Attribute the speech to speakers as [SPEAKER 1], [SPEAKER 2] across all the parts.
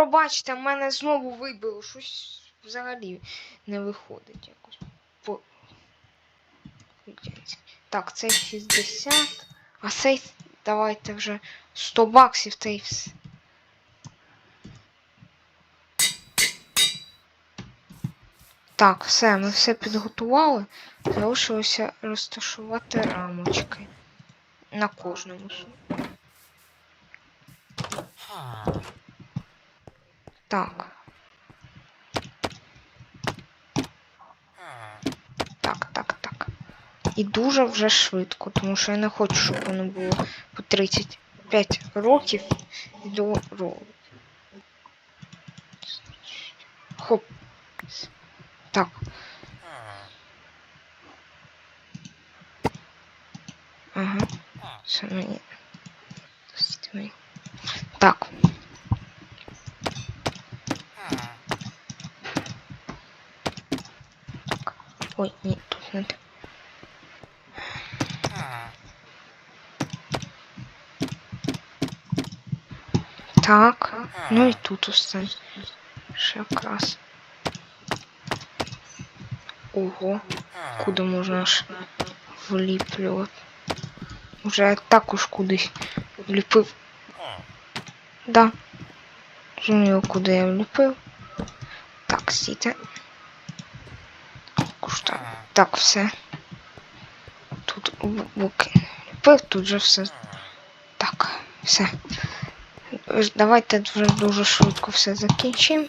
[SPEAKER 1] пробачте, в мене знову вибило. Щось взагалі не виходить якось. Так, цей 60. А цей давайте вже 100 баксів та й все. Так, все, ми все підготували. Залишилося розташувати рамочки на кожному. Так. Так, так, так. І дуже вже швидко, тому що я не хочу, щоб воно було по 35 років до року. Хоп. Так. Ага. Це мені. Досить мені. Так. Ой, ні, тут не так. Так, ну і тут остань. Ще якраз. Ого, куди можна ж вліплювати. Уже я також кудись вліпив. Да. Зрозуміло, куди я вліпив. Так, стійте. Кушта. Так, все. Тут буки вліпив, тут же все. Так, все. Ось Давайте вже дуже швидко все закінчимо.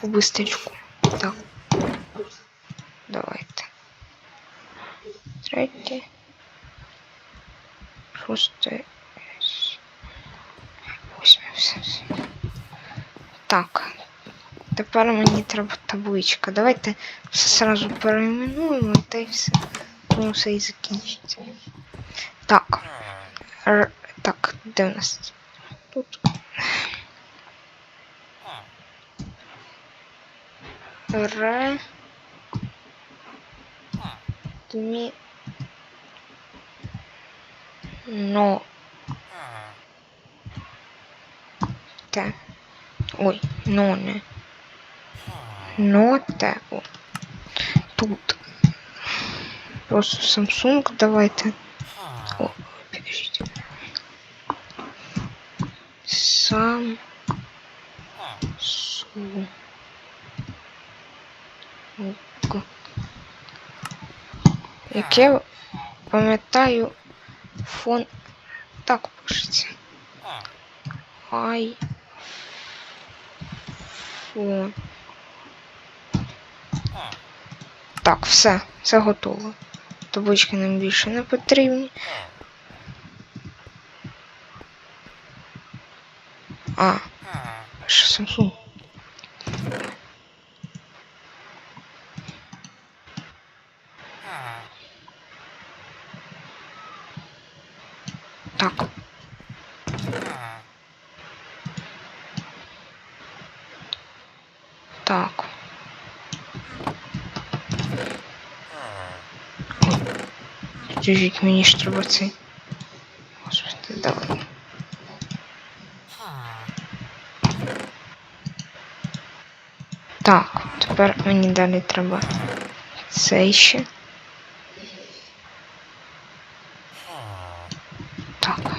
[SPEAKER 1] Побистрічку. Так. Давайте. Третє. Шосте. Восьме. Все, все. Так. Тепер мені треба табличка. Давайте все сразу перейменуємо та й все. Тому все і закінчиться. Так. Р... Так, де у нас? Тут. Ре. Дмі. Но. Те. Ой, но не. Но те. О. Тут. Просто Samsung давайте. О, подождите. Сам. Су. Ок. Яке пам'ятаю фон так пишеться. Ай. Фон. Так, все, все готово. Таблички нам більше не потрібні. А, що Samsung. Так. Так. Скажіть мені ж треба цей. Господи, давай. Так, тепер мені далі треба цей ще. Так.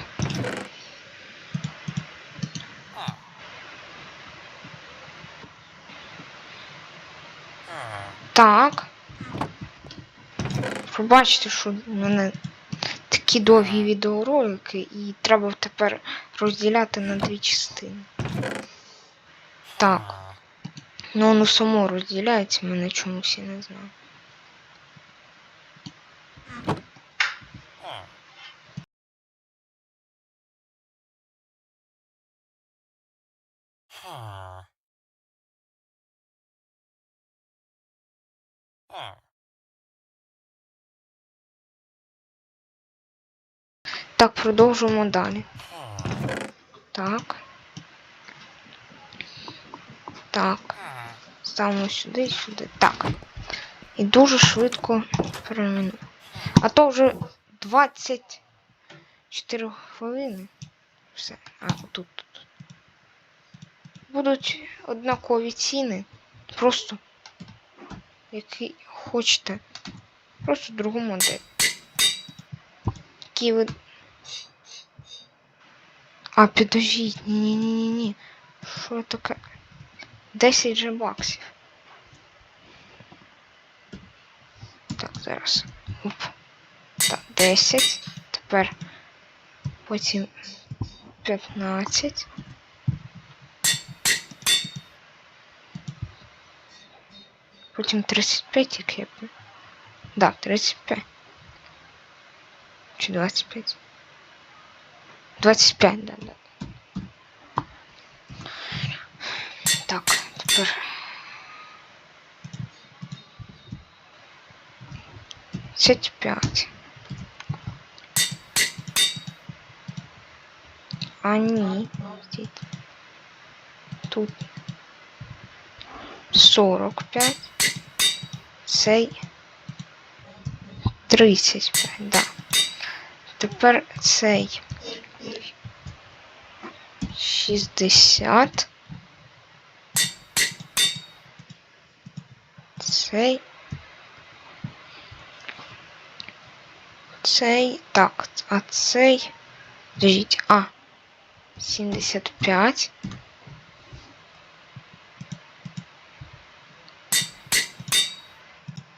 [SPEAKER 1] Так. Побачите, що в мене такі довгі відеоролики, і треба тепер розділяти на дві частини. Так. Ну воно само розділяється, мене чомусь я не знаю. Так, продовжуємо далі. Так. Так. Ставимо сюди, і сюди. Так. І дуже швидко перейменуємо. А то вже 24 хвилини. Все. А, тут, тут. будуть однакові ціни. Просто який хочете. Просто другу модель. Які ви. А, підождіть, ні-ні-ні-ні. Що таке? 10 же баксів. Так, зараз. Оп. Так, 10. Тепер потім 15. Потім 35, як я б. Да, 35. Чи 25? 25, да, да. Так, тепер. Тридцять п'ять. А ні. Тут 45. Цей 35, да. Тепер цей 60. Цей. Цей. Так, а цей. Подождіть, а. 75.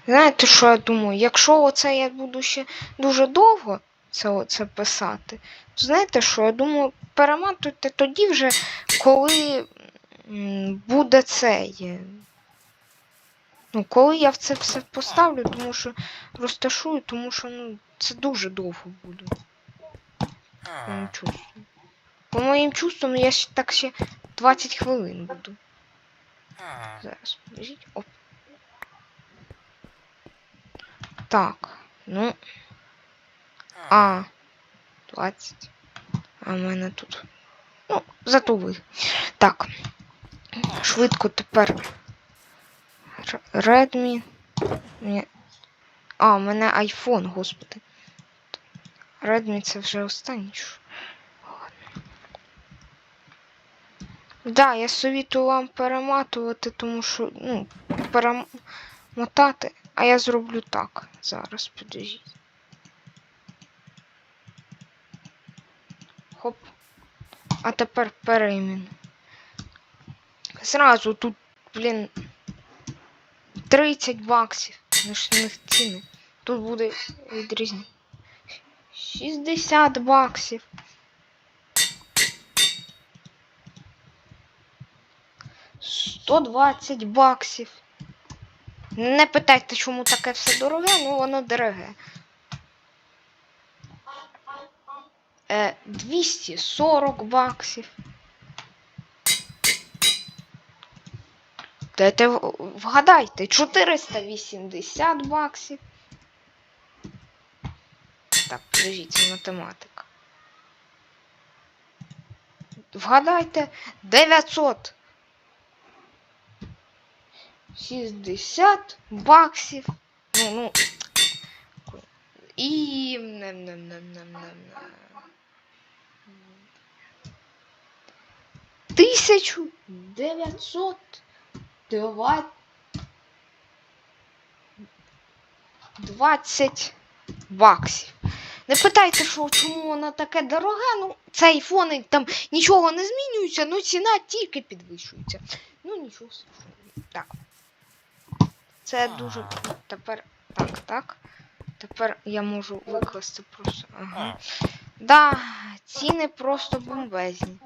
[SPEAKER 1] Знаєте, що я думаю? Якщо оце я буду ще дуже довго це, оце писати, то знаєте що? Я думаю, перематуйте тоді вже, коли буде цей. е, Ну, коли я в це все поставлю, тому що розташую, тому що ну, це дуже довго буде. По моїм чувствам. По моїм чувствам, я ще так ще 20 хвилин буду. Зараз, подождіть. Оп. Так, ну. А. 20. А в мене тут. Ну, зато ви. Так. Швидко тепер. Р- Redmi. А, у мене iPhone, господи. Redmi це вже. Ладно. Да, я совітую вам перематувати, тому що, ну, перемотати. А я зроблю так. Зараз, підождіть. Хоп. А тепер переймен. Зразу тут, блін, 30 баксів. Ну ж них ціни. Тут буде відрізні. 60 баксів. Сто двадцять баксів. Не питайте, чому таке все дороге, ну воно дороге. Е, 240 баксів. Дайте вгадайте, 480 баксів. Так, подождіть, це математика. Вгадайте 900. 60 баксів. Ну, ну. І. Тисячу дев'ятсот два- двадцять баксів. Не питайте, що чому воно таке дороге. Ну, цей фон там нічого не змінюється, ну ціна тільки підвищується. Ну нічого страшного. Так. Це дуже. Тепер. Так, так. Тепер я можу викласти просто. Ага. Да, ціни просто бомбезні.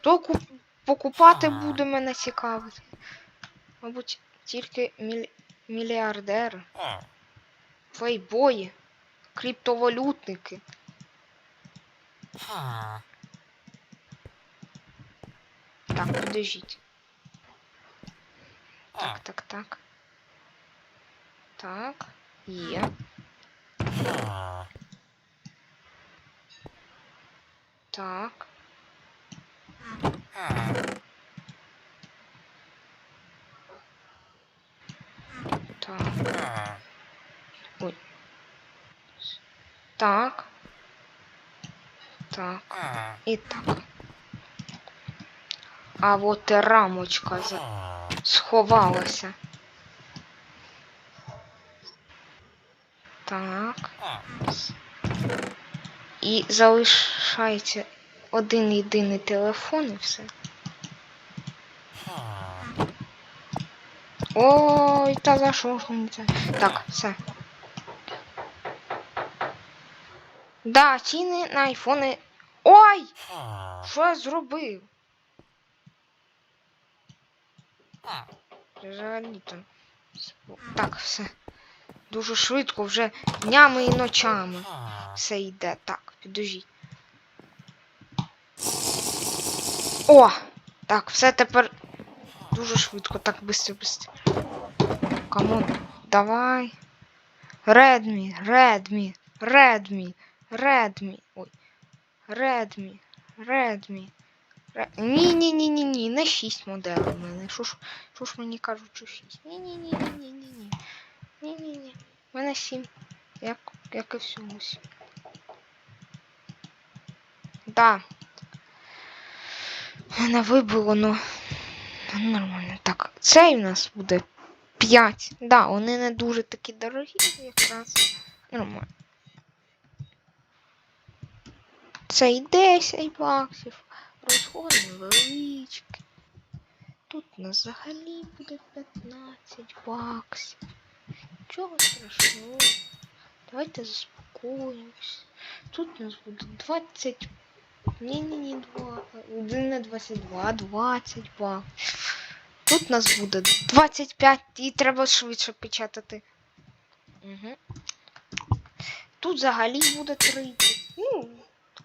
[SPEAKER 1] Хто куп... покупати буде, мене цікавить. Мабуть, тільки міль... мільярдери, плейбої, криптовалютники. Так, подождіть. Так, так, так. Так, є. Так. Так. Ой. Так. Так. І так. А от рамочка за... сховалася. Так. І залишається один єдиний телефон і все. Ой, та за що ж мені це? Так, все. Да, ціни на айфони. Ой! Що я зробив? Взагалі там. Так, все. Дуже швидко, вже днями і ночами. Все йде. Так, підожіть. О! Так, все тепер дуже швидко. Так, быстро, быстро. Камон, давай. Redmi, Redmi, Redmi, Redmi. Ой. Redmi, Redmi. Ні, ні, не 6 моделей в мене. Що ж, що ж мені кажуть, що 6? Ні, ні, ні, ні, ні, ні, ні. Ні, ні, ні. У мене 7. Як, як і всього 7. Да. Мене вибило, ну. ну, Нормально. Так, цей у нас буде 5. Да, вони не дуже такі дорогі, якраз. Нормально. Цей 10 баксів. Розход невеличкий. Тут взагалі буде 15 баксів. Нічого страшного. Давайте заспокоїмось. Тут у нас буде 20. Ні-ні-ні, 2. Один на 22, а 20 баксів. Тут у нас буде 25 і треба швидше печатати. Угу. Тут взагалі буде 30. Ну,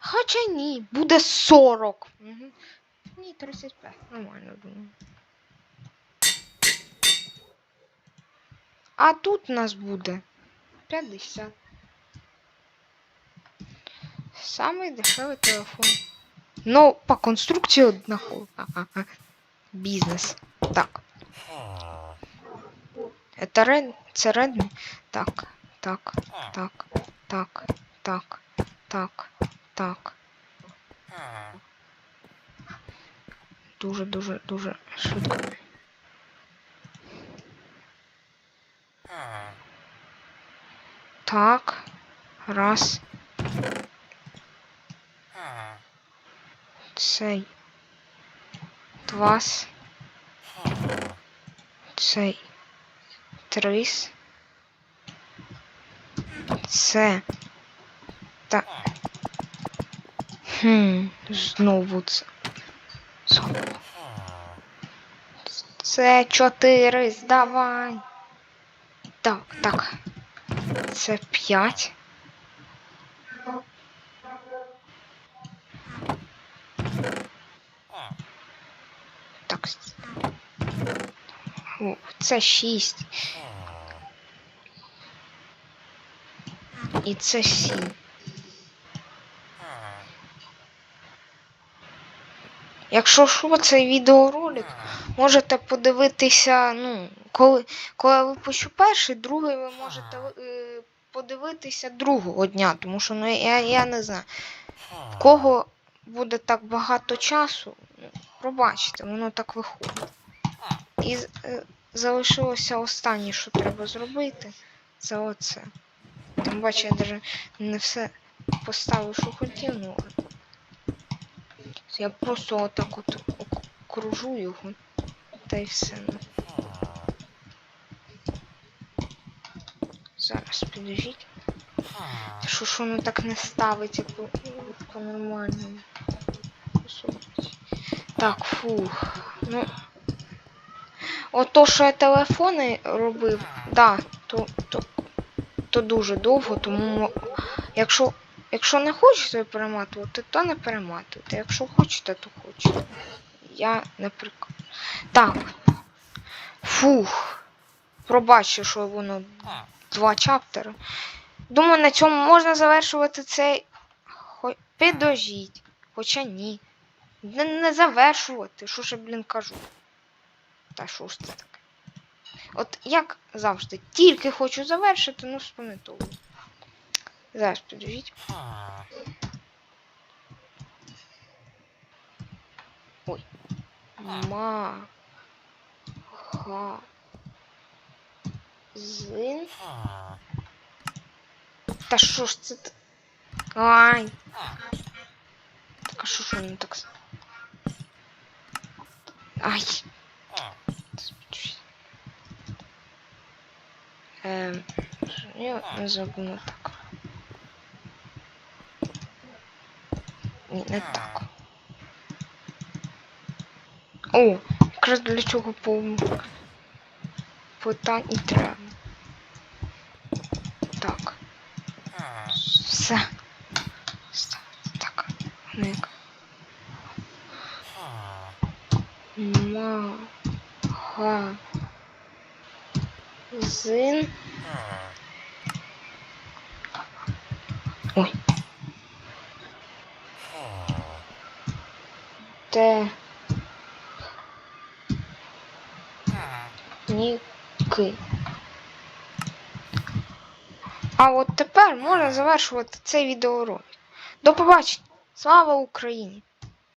[SPEAKER 1] хоча ні, буде 40. Угу. Ні, 35. Нормально думаю. А тут у нас буде 50. Самий дешевий телефон. Ну, по конструкції однаково. Ага. Бізнес. Так. Это Red... Це Redmi? Так, так, так, так, так, так, так. Дуже, дуже, швидко. Так. Раз. Цей. Двас. Цей. Трис. Це. Та. Хм. Знову це. Це чотири. Здавай. Так, так. Це п'ять. Так. О, це шість. І це сім. Якщо що, цей відеоролик можете подивитися, ну, коли, коли я випущу перший, другий ви можете е, подивитися другого дня, тому що ну, я, я не знаю, в кого буде так багато часу, ну, пробачте, воно так виходить. І е, залишилося останнє, що треба зробити, це оце. Тим бачу, я навіть не все поставив, що хотів, ну. Я просто отак от окружу його. Та й все. Зараз підожіть. Що ж воно так не ставиться по, по нормальному. Так, фух. Ну. Ото, що я телефони робив, да, то, то, то дуже довго, тому якщо, якщо не хочете перематувати, то не перематуйте. Якщо хочете, то хочете. Я не прик... Так. Фух. Пробачте, що воно два чаптери. Думаю, на цьому можна завершувати цей. Хо... Підожіть. Хоча ні. Не, не завершувати. Що ж я, блін, кажу? Та що ж це таке? От як завжди, тільки хочу завершити, ну спам'ятовую. Зараз підожіть. Ма. Ха. Зин. Та що ж т- Ай. Так а що ж воно так? Ай. Ем, я не Ні, не так. О, якраз для чого по питань і треба. Так. Все. Так. Ник. Ма. Те. Ніки. А от тепер можна завершувати цей відеоролик. До побачення! Слава Україні!